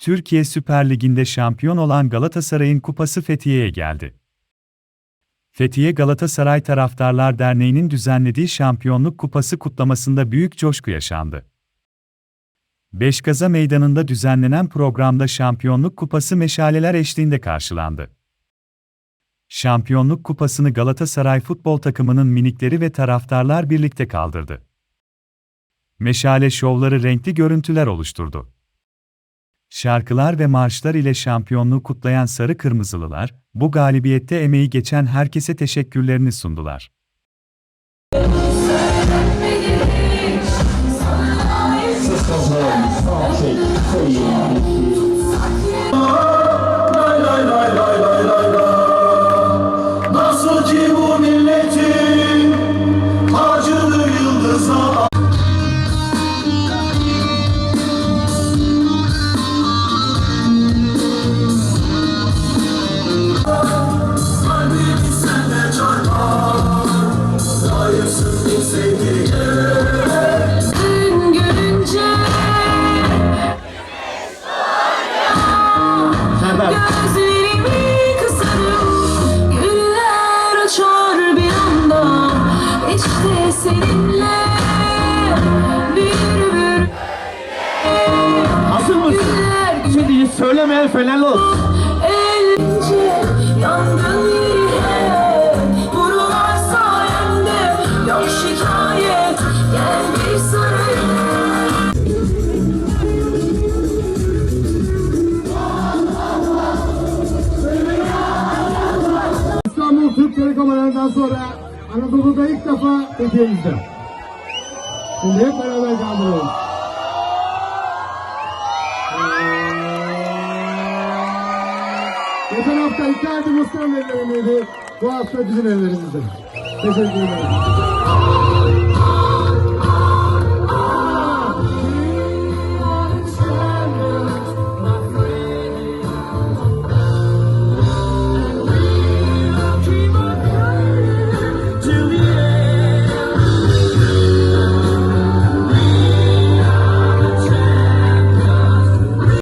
Türkiye Süper Ligi'nde şampiyon olan Galatasaray'ın kupası Fethiye'ye geldi. Fethiye Galatasaray Taraftarlar Derneği'nin düzenlediği Şampiyonluk Kupası kutlamasında büyük coşku yaşandı. Beşkaza Meydanı'nda düzenlenen programda Şampiyonluk Kupası meşaleler eşliğinde karşılandı. Şampiyonluk Kupası'nı Galatasaray futbol takımının minikleri ve taraftarlar birlikte kaldırdı. Meşale şovları renkli görüntüler oluşturdu. Şarkılar ve marşlar ile şampiyonluğu kutlayan Sarı Kırmızılılar, bu galibiyette emeği geçen herkese teşekkürlerini sundular. İşte seninle Bir bir Hazır mısın? Şimdi söylemeyen Fenerli olsun. Elince yangın yeri Vurular sayemde Yok şikayet. Gel bir sarayım Aranından sonra Anadolu'da ilk defa Fethiye'mizde. Şimdi hep beraber kaldıralım. Geçen hafta Icardi Musa'nın ellerindeydi. Bu hafta bizim ellerimizde. Teşekkür ederim.